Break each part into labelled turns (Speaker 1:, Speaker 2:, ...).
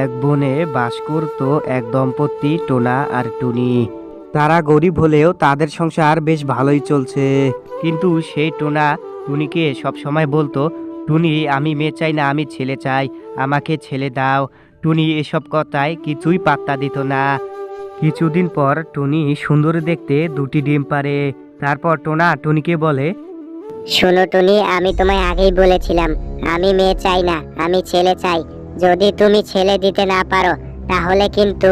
Speaker 1: এক বনে বাস করত এক দম্পতি, টোনা আর টুনি। তারা গরিব হলেও তাদের সংসার বেশ ভালোই চলছে। কিন্তু সেই টোনা টুনিকে সব সময় বলতো, টুনি, আমি মেয়ে চাই না, আমি ছেলে চাই, আমাকে ছেলে দাও। টুনি এসব কথায় কিছুই পাত্তা দিত না। কিছুদিন পর টুনি সুন্দর দেখতে দুটি ডিম পারে তারপর টোনা টুনিকে বলে,
Speaker 2: শোনো টুনি, আমি তোমায় আগেই বলেছিলাম, আমি মেয়ে চাই না, আমি ছেলে চাই। যদি তুমি ছেলে দিতে না পারো তাহলে কিন্তু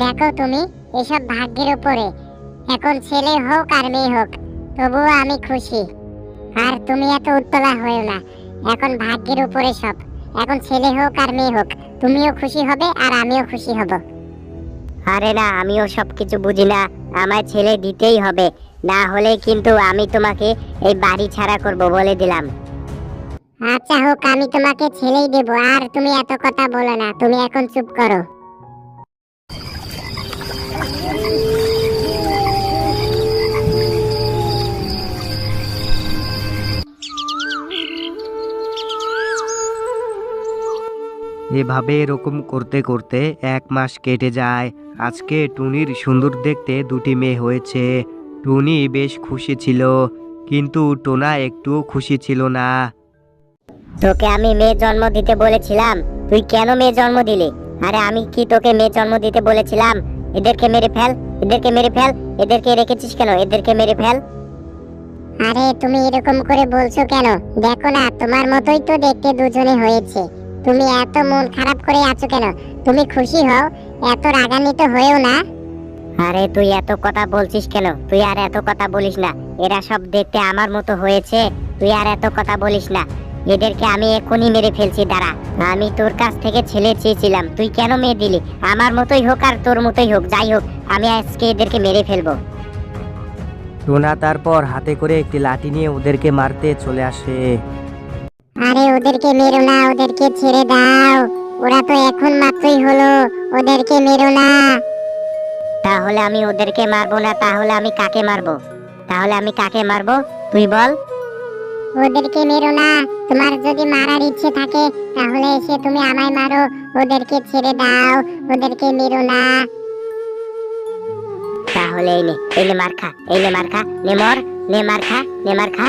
Speaker 2: দেখো তুমি এসব ভাগ্যের উপরে। এখন ছেলে হোক আর মেয়ে হোক তবুও আমি খুশি। আর তুমি এত উত্তলা হয়েও না। এখন ভাগ্যের উপরে সব। এখন ছেলে হোক আর মেয়ে হোক তুমিও খুশি হবে আর আমিও খুশি হব। আরে না আমিও সব কিছু বুঝি না। আমায় ছেলে দিতেই হবে। না হলে কিন্তু আমি তোমাকে এই বাড়ি ছাড়া করব বলে দিলাম। আচ্ছা হোক, আমি তোমাকে ছেলেই দেব, আর তুমি এত কথা বলো না, তুমি এখন চুপ করো।
Speaker 1: এভাবে এরকম করতে করতে এক মাস কেটে যায়। আজকে টুনির সুন্দর দেখতে দুটি মেয়ে হয়েছে। টুনি বেশ খুশি ছিল, কিন্তু টোনা একটুও খুশি ছিল না।
Speaker 2: তোকে আমি মেয়ে জন্ম দিতে বলেছিলাম। তুই কেন মেয়ে জন্ম দিলি? আরে আমি কি তোকে মেয়ে জন্ম দিতে বলেছিলাম? এদেরকে মেরে ফেল এদেরকে মেরে ফেল এদেরকে রেখেছিস কেন? এদেরকে মেরে ফেল। আরে তুমি এরকম করে বলছো কেন? দেখো না তোমার মতোই তো দেখতে দুজনে হয়েছে। তুমি এত মন খারাপ করে আছো কেন? তুমি খুশি হও এত রাগান্বিত হয়েও না। আরে তুই এত কথা বলছিস কেন? তুই আর এত কথা বলিস না। এরা সব দেখতে আমার মতো হয়েছে। তুই আর এত কথা বলিস না। এদেরকে আমি এখনই মেরে ফেলছি দাঁড়া। আমি তোর কাছ থেকে ছেলে চেয়েছিলাম। তুই কেন মেয়ে দিলি? আমার মতোই হোক আর তোর মতোই হোক যাই হোক আমি আজকে এদেরকে মেরে ফেলব।
Speaker 1: টোনা তারপর হাতে করে একটি লাঠি নিয়ে ওদেরকে মারতে চলে আসে।
Speaker 2: আরে ওদেরকে মেরো না ওদেরকে ছেড়ে দাও। ওরা তো এখন মাত্রই হলো ওদেরকে মেরো না। তাহলে আমি ওদেরকে মারবো না তাহলে আমি কাকে মারবো? তাহলে আমি কাকে মারবো? তুই বল। ওদেরকে মেরো না। তোমার যদি মারার ইচ্ছে থাকে তাহলে এসে তুমি আমায় মারো। ওদেরকে ছেড়ে দাও ওদেরকে মেরো না। তাহলে এই নে এই নে মার খা এই নে মার খা নে মর নে মার খা নে মার খা।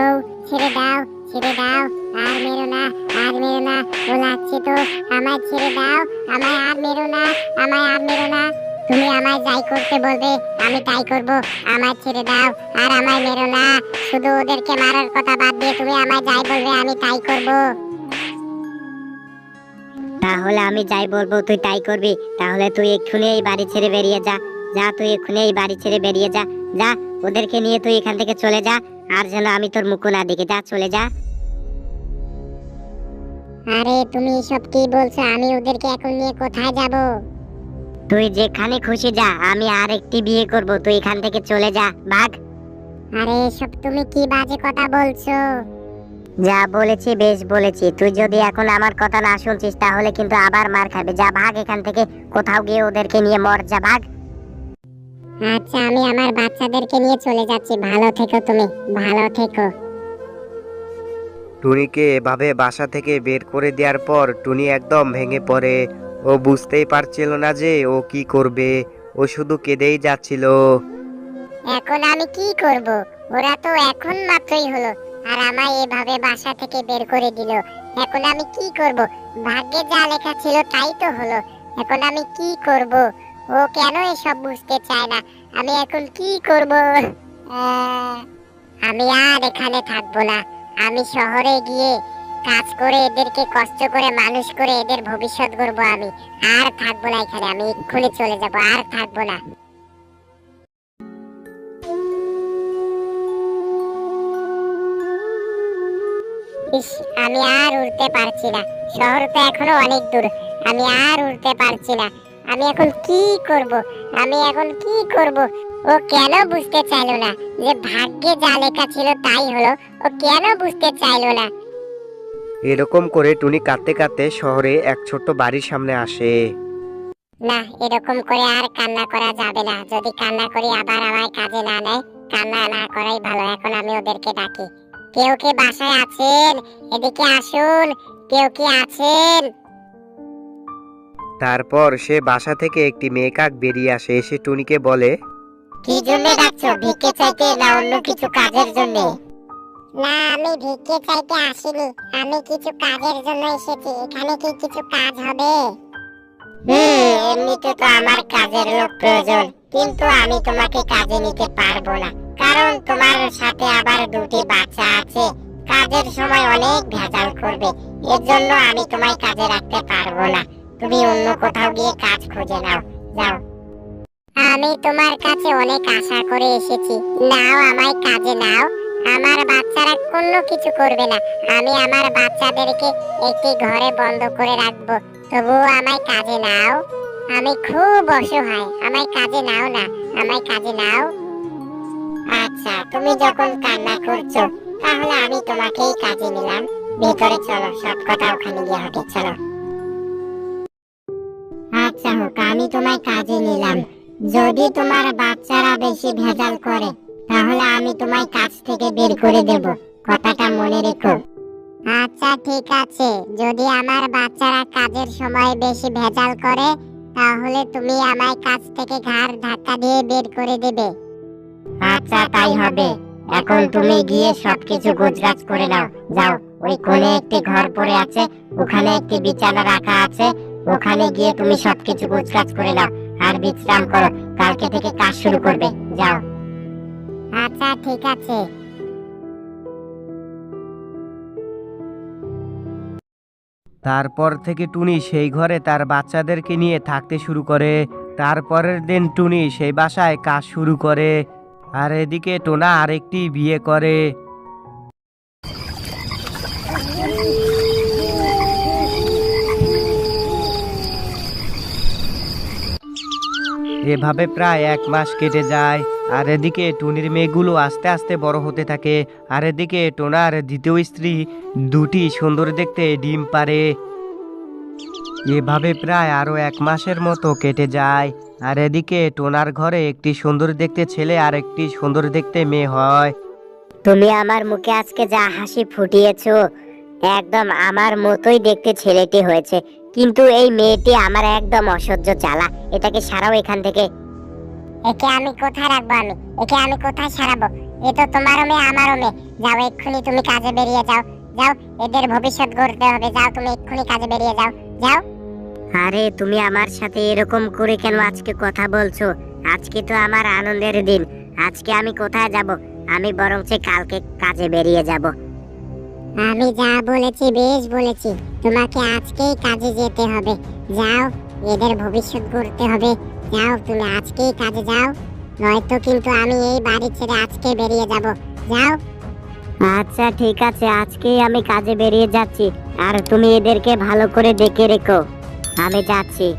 Speaker 2: ও ছেড়ে দাও ছেড়ে দাও আর মেরো না আর মেরো না। ও লাগছে তো আমায় ছেড়ে দাও আমায় আর মেরো না আমায় আর মেরো না। তুমি আমায় যাই করতে বলবে আমি তাই করব। আমায় ছেড়ে দাও আর আমায় মেরো না। শুধু ওদেরকে মারার কথা বাদ দিয়ে তুমি আমায় যাই বলবে আমি তাই করব। তাহলে আমি যাই বলব তুই তাই করবি। তাহলে তুই এক্ষুনি এই বাড়ি ছেড়ে বেরিয়ে যা। যা তুই এক্ষুনি এই বাড়ি ছেড়ে বেরিয়ে যা। যা ওদেরকে নিয়ে তুই এখান থেকে চলে যা। আর যেন আমি তোর মুখ না দেখে যা চলে যা। আরে তুমি এসব কি বলছো? আমি ওদেরকে এখন নিয়ে কোথায় যাব? তুই যেখানে খুশি যা আমি আর একটি বিয়ে করব তুই এখান থেকে চলে যা ভাগ আরে এসব তুমি কি বাজে কথা বলছো? যা বলেছি বেশ বলেছি। তুই যদি এখন আমার কথা না শুনছিস তাহলে কিন্তু আবার মার খাবে। যা ভাগ এখান থেকে কোথাও গিয়ে ওদেরকে নিয়ে মর যা ভাগ আচ্ছা আমি আমার বাচ্চাদেরকে নিয়ে চলে যাচ্ছি। ভালো থেকো তুমি ভালো থেকো।
Speaker 1: টুনিকে এভাবে বাসা থেকে বের করে দেওয়ার পর টুনি একদম ভেঙে পড়ে। ও বুঝতেই পারছিল না যে ও কি করবে। ও শুধু কেঁদেই যাচ্ছিল।
Speaker 2: এখন আমি কি করব? ওরা তো এখন মাত্রই হলো। আর আমায় এভাবে বাসা থেকে বের করে দিল। এখন আমি কি করব? ভাগ্যে যা লেখা ছিল তাই তো হলো। এখন আমি কি করব? ও কেন এসব বুঝতে চায় না? আমি এখন কি করব? আমি আর এখানে থাকব না। আমি শহরে গিয়ে কাজ করে, এদেরকে কষ্ট করে, মানুষ করে, এদের ভবিষ্যৎ করব আমি। আর থাকব না এখানে, আমি এক্ষুনি চলে যাব, আর থাকব না। আমি আর উড়তে পারছি না। শহর তো এখনও অনেক দূর। আমি আর উড়তে পারছি না। আমি এখন কি করব? আমি এখন কি করব? ও কেন বুঝতে চাইলো না? যে ভাগ্যে যা লেখা ছিল তাই হলো। ও কেন বুঝতে চাইলো না?
Speaker 1: এরকম করে টুনি কাঁদতে কাঁদতে শহরে এক ছোট্ট বাড়ির সামনে আসে।
Speaker 2: না এরকম করে আর কান্না করা যাবে না। যদি কান্না করি আবার আমায় কাজে না নেয় কান্না না করাই ভালো। এখন আমি ওদেরকে ডাকি। কেউ কে বাসায় আছেন? এদিকে আসুন। কেউ কি আছেন?
Speaker 1: তারপর সে বাসা থেকে একটি মেয়ে কাক বেরিয়ে আসে। এসে টুনিকে বলে
Speaker 3: কি জন্য ডাকছো? ভিক্ষে চাইতে না অন্য কিছু কাজের জন্য?
Speaker 2: না আমি ভিক্ষে চাইতে আসিনি। আমি কিছু কাজের জন্য এসেছি। এখানে কি কিছু কাজ হবে?
Speaker 3: হুম এমনিতে তো আমার কাজের লোক প্রয়োজন। কিন্তু আমি তোমাকে কাজে নিতে পারব না। কারণ তোমার সাথে আবার দুটি বাচ্চা আছে। কাজের সময় অনেক ভেজাল করবে। এর জন্য আমি তোমায় কাজে রাখতে পারব না। তুমি অন্য কোথাও গিয়ে কাজ খুঁজে নাও। যাও।
Speaker 2: আমি তোমার কাছে অনেক আশা করে এসেছি। নাও আমায় কাজে নাও। আমার বাচ্চারা কোনো কিছু করবে না। আমি আমার বাচ্চাদেরকে একটি ঘরে বন্ধ করে রাখব। তবুও আমায় কাজে নাও। আমি খুব অসহায়। আমায় কাজে নাও না। আমায় কাজে নাও।
Speaker 3: আচ্ছা তুমি যখন কান্না করছ, তাহলে আমি তোমাকেই কাজে নিলাম। ভিতরে চলো, সব কথা ওখানে গিয়ে হবে, চলো। আচ্ছা হোক, আমি তোমায় কাজে নিলাম। যদি তোমার বাচ্চারা বেশি ভেজাল করে তাহলে আমি তোমায় কাজ থেকে বের করে দেব কথাটা মনে রেখো।
Speaker 2: আচ্ছা ঠিক আছে। যদি আমার বাচ্চারা কাজের সময় বেশি ভেজাল করে তাহলে তুমি আমায় কাজ থেকে ঘাড় ধাক্কা দিয়ে বের করে দেবে।
Speaker 3: আচ্ছা তাই হবে। এখন তুমি গিয়ে সবকিছু গোছগাছ করে নাও। যাও ওই কোণে একটি ঘর পড়ে আছে ওখানে একটি বিছানা রাখা আছে। ওখানে গিয়ে তুমি সবকিছু গোছগাছ করে নাও। আর বিশ্রাম করো কালকে থেকে কাজ শুরু করবে। যাও।
Speaker 2: আচ্ছা ঠিক আছে।
Speaker 1: তারপর থেকে টুনি সেই ঘরে তার বাচ্চাদেরকে নিয়ে থাকতে শুরু করে। তারপরের দিন টুনি সেই বাসায় কাজ শুরু করে। আর এদিকে টোনা আরেকটি বিয়ে করে। এভাবে প্রায় এক মাস কেটে যায়। আর এদিকে টুনির মেয়েগুলো আস্তে আস্তে বড় হতে থাকে। আর এদিকে টোনার দ্বিতীয় স্ত্রী দুটি সুন্দর দেখতে ডিম পারে এভাবে প্রায় আরও এক মাসের মতো কেটে যায়। আর এদিকে টোনার ঘরে একটি সুন্দর দেখতে ছেলে আর একটি সুন্দর দেখতে মেয়ে হয়।
Speaker 3: তুমি আমার মুখে আজকে যা হাসি ফুটিয়েছো, একদম আমার মতোই দেখতে ছেলেটি হয়েছে। কিন্তু এই মেয়েটি আমার একদম অসহ্য চালা। এটাকে সারাও এখান থেকে
Speaker 2: একে আমি কোথায় রাখব আমি? একে আমি কোথায় সারাবো? এ তো তোমারও মেয়ে আমারও মেয়ে। যাও এক্ষুনি তুমি কাজে বেরিয়ে যাও। যাও এদের ভবিষ্যৎ গড়তে হবে। যাও তুমি এক্ষুনি কাজে বেরিয়ে যাও। যাও।
Speaker 3: আরে তুমি আমার সাথে এরকম করে কেন আজকে কথা বলছো? আজকে তো আমার আনন্দের দিন। আজকে আমি কোথায় যাব? আমি বরঞ্চ কালকে কাজে বেরিয়ে যাব।
Speaker 2: আমি যা বলেছি বেশ বলেছি। তোমাকে আজকেই কাজে যেতে হবে। যাও এদের ভবিষ্যৎ গড়তে হবে। যাও তুমি, আজকেই কাজে যাও। নয়তো কিন্তু আমি এই বাড়ি ছেড়ে আজকে বেরিয়ে যাব। যাও।
Speaker 3: আচ্ছা ঠিক আছে, আজকেই আমি কাজে বেরিয়ে যাচ্ছি। আর তুমি এদেরকে ভালো করে দেখে রেখো। আমি যাচ্ছি।